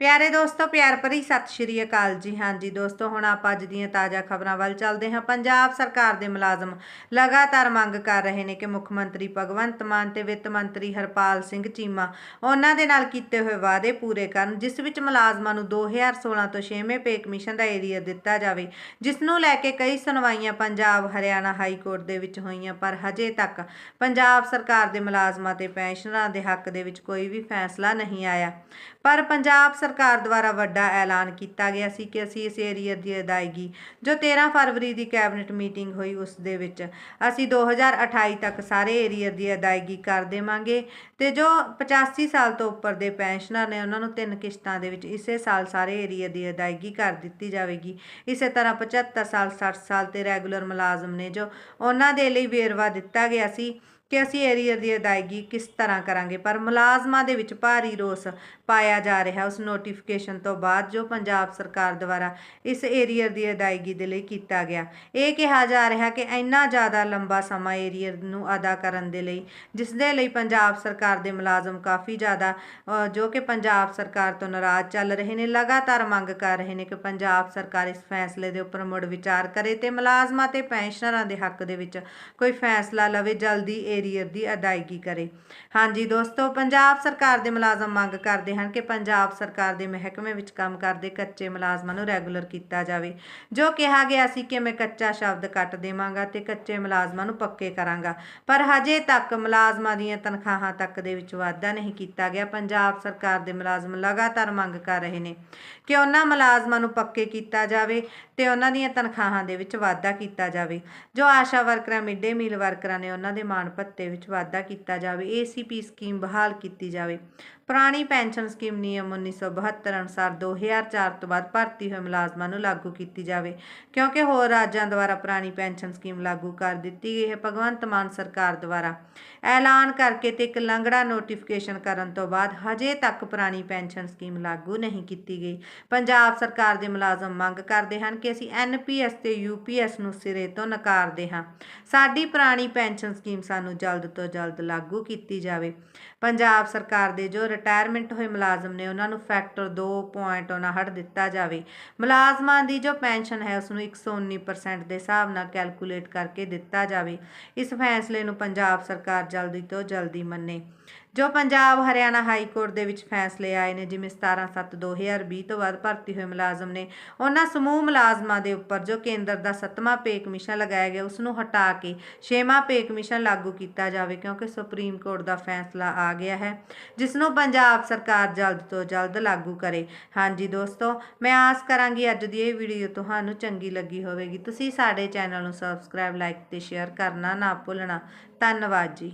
ਪਿਆਰੇ ਦੋਸਤੋ, ਪਿਆਰ ਭਰੀ ਸਤਿ ਸ਼੍ਰੀ ਅਕਾਲ ਜੀ। ਹਾਂਜੀ ਦੋਸਤੋ, ਹੁਣ ਆਪਾਂ ਅੱਜ ਦੀਆਂ ਤਾਜ਼ਾ ਖਬਰਾਂ ਵੱਲ ਚੱਲਦੇ ਹਾਂ। ਪੰਜਾਬ ਸਰਕਾਰ ਦੇ ਮੁਲਾਜ਼ਮ ਲਗਾਤਾਰ ਮੰਗ ਕਰ ਰਹੇ ਨੇ ਕਿ ਮੁੱਖ ਮੰਤਰੀ ਭਗਵੰਤ ਮਾਨ ਤੇ ਵਿੱਤ ਮੰਤਰੀ ਹਰਪਾਲ ਸਿੰਘ ਚੀਮਾ ਉਹਨਾਂ ਦੇ ਨਾਲ ਕੀਤੇ ਹੋਏ ਵਾਅਦੇ ਪੂਰੇ ਕਰਨ, ਜਿਸ ਵਿੱਚ ਮੁਲਾਜ਼ਮਾਂ ਨੂੰ 2016 ਤੋਂ 6ਵੇਂ ਪੇ ਕਮਿਸ਼ਨ ਦਾ ਏਰੀਆ ਦਿੱਤਾ ਜਾਵੇ, ਜਿਸ ਨੂੰ ਲੈ ਕੇ ਕਈ ਸੁਣਵਾਈਆਂ ਪੰਜਾਬ, ਹਰਿਆਣਾ ਹਾਈ ਕੋਰਟ ਦੇ ਵਿੱਚ ਹੋਈਆਂ, ਪਰ ਹਜੇ ਤੱਕ ਪੰਜਾਬ ਸਰਕਾਰ ਦੇ ਮੁਲਾਜ਼ਮਾਂ ਤੇ ਪੈਨਸ਼ਨਰਾਂ ਦੇ ਹੱਕ ਦੇ ਵਿੱਚ ਕੋਈ ਵੀ ਫੈਸਲਾ ਨਹੀਂ ਆਇਆ। ਪਰ ਪੰਜਾਬ ਸਰਕਾਰ ਦੁਆਰਾ ਵੱਡਾ ਐਲਾਨ ਕੀਤਾ ਗਿਆ ਸੀ ਕਿ ਅਸੀਂ ਇਸ ਏਰੀਆ ਦੀ ਅਦਾਇਗੀ, ਜੋ 13 ਫਰਵਰੀ ਦੀ ਕੈਬਨਿਟ ਮੀਟਿੰਗ ਹੋਈ, ਉਸ ਦੇ ਵਿੱਚ ਅਸੀਂ 2028 ਤੱਕ ਸਾਰੇ ਏਰੀਆ ਦੀ ਅਦਾਇਗੀ ਕਰ ਦੇਵਾਂਗੇ ਤੇ ਜੋ 85 ਸਾਲ ਤੋਂ ਉੱਪਰ ਦੇ ਪੈਨਸ਼ਨਰ ਨੇ, ਉਹਨਾਂ ਨੂੰ ਤਿੰਨ ਕਿਸ਼ਤਾਂ ਦੇ ਵਿੱਚ ਇਸੇ ਸਾਲ ਸਾਰੇ ਏਰੀਆ ਦੀ ਅਦਾਇਗੀ ਕਰ ਦਿੱਤੀ ਜਾਵੇਗੀ। ਇਸੇ ਤਰ੍ਹਾਂ 75 ਸਾਲ 60 ਸਾਲ ਤੇ ਰੈਗੂਲਰ ਮੁਲਾਜ਼ਮ ਨੇ ਜੋ ਉਹਨਾਂ ਦੇ ਲਈ ਵੇਰਵਾ ਦਿੱਤਾ ਗਿਆ ਸੀ ਕਿ ਅਸੀਂ ਏਰੀਅਰ ਦੀ ਅਦਾਇਗੀ ਕਿਸ ਤਰ੍ਹਾਂ ਕਰਾਂਗੇ? ਪਰ ਮੁਲਾਜ਼ਮਾਂ ਦੇ ਵਿੱਚ ਭਾਰੀ ਰੋਸ ਪਾਇਆ ਜਾ ਰਿਹਾ। ਉਸ ਨੋਟੀਫਿਕੇਸ਼ਨ ਤੋਂ ਬਾਅਦ ਜੋ ਪੰਜਾਬ ਸਰਕਾਰ ਦੁਆਰਾ ਇਸ ਏਰੀਅਰ ਦੀ ਅਦਾਇਗੀ ਦੇ ਲਈ ਕੀਤਾ ਗਿਆ, ਇਹ ਕਿਹਾ ਜਾ ਰਿਹਾ ਕਿ ਇੰਨਾ ਜ਼ਿਆਦਾ ਲੰਬਾ ਸਮਾਂ ਏਰੀਅਰ ਨੂੰ ਅਦਾ ਕਰਨ ਦੇ ਲਈ, ਜਿਸ ਦੇ ਲਈ ਪੰਜਾਬ ਸਰਕਾਰ ਦੇ ਮੁਲਾਜ਼ਮ ਕਾਫੀ ਜ਼ਿਆਦਾ ਜੋ ਕਿ ਪੰਜਾਬ ਸਰਕਾਰ ਤੋਂ ਨਾਰਾਜ਼ ਚੱਲ ਰਹੇ ਨੇ, ਲਗਾਤਾਰ ਮੰਗ ਕਰ ਰਹੇ ਨੇ ਕਿ ਪੰਜਾਬ ਸਰਕਾਰ ਇਸ ਫੈਸਲੇ ਦੇ ਉੱਪਰ ਮੁੜ ਵਿਚਾਰ ਕਰੇ ਤੇ ਮੁਲਾਜ਼ਮਾਂ ਤੇ ਪੈਨਸ਼ਨਰਾਂ ਦੇ ਹੱਕ ਦੇ ਵਿੱਚ ਕੋਈ ਫੈਸਲਾ ਲਵੇ। ਜਲਦੀ ਏਰੀਅਰ ਦੀ ਅਦਾਇਗੀ ਕਰੇ। ਹਾਂਜੀ ਦੋਸਤੋ, ਪੰਜਾਬ ਸਰਕਾਰ ਦੇ ਮੁਲਾਜ਼ਮ ਮੰਗ ਕਰਦੇ ਹਨ ਕਿ ਪੰਜਾਬ ਸਰਕਾਰ ਦੇ ਮਹਿਕਮੇ ਵਿੱਚ ਕੰਮ ਕਰਦੇ ਕੱਚੇ ਮੁਲਾਜ਼ਮਾਂ ਨੂੰ ਰੈਗੂਲਰ ਕੀਤਾ ਜਾਵੇ। ਜੋ ਕਿਹਾ ਗਿਆ ਸੀ ਕਿ ਮੈਂ ਕੱਚਾ ਸ਼ਬਦ ਕੱਟ ਦੇਵਾਂਗਾ ਤੇ ਕੱਚੇ ਮੁਲਾਜ਼ਮਾਂ ਨੂੰ ਪੱਕੇ ਕਰਾਂਗਾ, ਪਰ ਹਜੇ ਤੱਕ ਮੁਲਾਜ਼ਮਾਂ ਦੀਆਂ ਤਨਖਾਹਾਂ ਤੱਕ ਦੇ ਵਿੱਚ ਵਾਧਾ ਨਹੀਂ ਕੀਤਾ ਗਿਆ। ਪੰਜਾਬ ਸਰਕਾਰ ਦੇ ਮੁਲਾਜ਼ਮ ਲਗਾਤਾਰ ਮੰਗ ਕਰ ਰਹੇ ਨੇ ਕਿ ਉਹਨਾਂ ਮੁਲਾਜ਼ਮਾਂ ਨੂੰ ਪੱਕੇ ਕੀਤਾ ਜਾਵੇ ਤੇ ਉਹਨਾਂ ਦੀਆਂ ਤਨਖਾਹਾਂ ਦੇ ਵਿੱਚ ਵਾਧਾ ਕੀਤਾ ਜਾਵੇ। ਜੋ ਆਸ਼ਾ ਵਰਕਰਾਂ, ਮਿਡ-ਡੇ ਮੀਲ ਵਰਕਰਾਂ ਨੇ ਉਹਨਾਂ ਦੇ ਮਾਣ ਭੱਤੇ ਵਿੱਚ ਵਾਧਾ ਕੀਤਾ ਜਾਵੇ ਏਸੀਪੀ ਸਕੀਮ ਬਹਾਲ ਕੀਤੀ ਜਾਵੇ। ਪੁਰਾਣੀ ਪੈਨਸ਼ਨ ਸਕੀਮ ਨਿਯਮ 1972 ਅਨੁਸਾਰ 2004 ਤੋਂ ਬਾਅਦ ਭਰਤੀ ਹੋਏ ਮੁਲਾਜ਼ਮਾਂ ਨੂੰ ਲਾਗੂ ਕੀਤੀ ਜਾਵੇ, ਕਿਉਂਕਿ ਹੋਰ ਰਾਜਾਂ ਦੁਆਰਾ ਪੁਰਾਣੀ ਪੈਨਸ਼ਨ ਸਕੀਮ ਲਾਗੂ ਕਰ ਦਿੱਤੀ ਗਈ ਹੈ। ਭਗਵੰਤ ਮਾਨ ਸਰਕਾਰ ਦੁਆਰਾ ਐਲਾਨ ਕਰਕੇ ਤੇ ਇੱਕ ਲੰਗੜਾ ਨੋਟੀਫਿਕੇਸ਼ਨ ਕਰਨ ਤੋਂ ਬਾਅਦ ਹਜੇ ਤੱਕ ਪੁਰਾਣੀ ਪੈਨਸ਼ਨ ਸਕੀਮ ਲਾਗੂ ਨਹੀਂ ਕੀਤੀ ਗਈ। ਪੰਜਾਬ ਸਰਕਾਰ ਦੇ ਮੁਲਾਜ਼ਮ ਮੰਗ ਕਰਦੇ ਹਨ ਕਿ ਅਸੀਂ ਐਨਪੀਐਸ ਤੇ ਯੂਪੀਐਸ ਨੂੰ ਸਿਰੇ ਤੋਂ ਨਕਾਰਦੇ ਹਾਂ। ਸਾਡੀ ਪੁਰਾਣੀ ਪੈਨਸ਼ਨ ਸਕੀਮ ਸਾਨੂੰ ਜਲਦ ਤੋਂ ਜਲਦ ਲਾਗੂ ਕੀਤੀ ਜਾਵੇ। ਪੰਜਾਬ ਸਰਕਾਰ ਦੇ ਜੋ ਰਿਟਾਇਰਮੈਂਟ ਹੋਏ ਮੁਲਾਜ਼ਮ ਨੇ ਉਹਨਾਂ ਨੂੰ ਫੈਕਟਰ 2.59 ਦਿੱਤਾ ਜਾਵੇ। ਮੁਲਾਜ਼ਮਾਂ ਦੀ ਜੋ ਪੈਨਸ਼ਨ ਹੈ ਉਸ ਨੂੰ 119% ਦੇ ਹਿਸਾਬ ਨਾਲ ਕੈਲਕੂਲੇਟ ਕਰਕੇ ਦਿੱਤਾ ਜਾਵੇ। ਇਸ ਫੈਸਲੇ ਨੂੰ ਪੰਜਾਬ ਸਰਕਾਰ ਜਲਦੀ ਤੋਂ ਜਲਦੀ ਮੰਨੇ। ਜੋ ਪੰਜਾਬ ਹਰਿਆਣਾ ਹਾਈ ਕੋਰਟ ਦੇ ਵਿੱਚ ਫੈਸਲੇ ਆਏ ਨੇ, ਜਿਵੇਂ 17/7/2020 ਤੋਂ ਬਾਅਦ ਭਰਤੀ ਹੋਏ ਮੁਲਾਜ਼ਮ ਨੇ, ਉਹਨਾਂ ਸਮੂਹ ਮੁਲਾਜ਼ਮਾਂ ਦੇ ਉੱਪਰ ਜੋ ਕੇਂਦਰ ਦਾ ਸੱਤਵਾਂ ਪੇ ਕਮਿਸ਼ਨ ਲਗਾਇਆ ਗਿਆ ਉਸ ਨੂੰ ਹਟਾ ਕੇ ਛੇਵਾਂ ਪੇ ਕਮਿਸ਼ਨ ਲਾਗੂ ਕੀਤਾ ਜਾਵੇ, ਕਿਉਂਕਿ ਸੁਪਰੀਮ ਕੋਰਟ ਦਾ ਫੈਸਲਾ ਆ ਗਿਆ ਹੈ ਜਿਸ ਨੂੰ ਪੰਜਾਬ ਸਰਕਾਰ ਜਲਦ ਤੋਂ ਜਲਦ ਲਾਗੂ ਕਰੇ। ਹਾਂਜੀ ਦੋਸਤੋ, ਮੈਂ ਆਸ ਕਰਾਂਗੀ ਅੱਜ ਦੀ ਇਹ ਵੀਡੀਓ ਤੁਹਾਨੂੰ ਚੰਗੀ ਲੱਗੀ ਹੋਵੇਗੀ। ਤੁਸੀਂ ਸਾਡੇ ਚੈਨਲ ਨੂੰ ਸਬਸਕ੍ਰਾਈਬ ਲਾਈਕ ਤੇ ਸ਼ੇਅਰ ਕਰਨਾ ਨਾ ਭੁੱਲਣਾ। ਧੰਨਵਾਦ ਜੀ।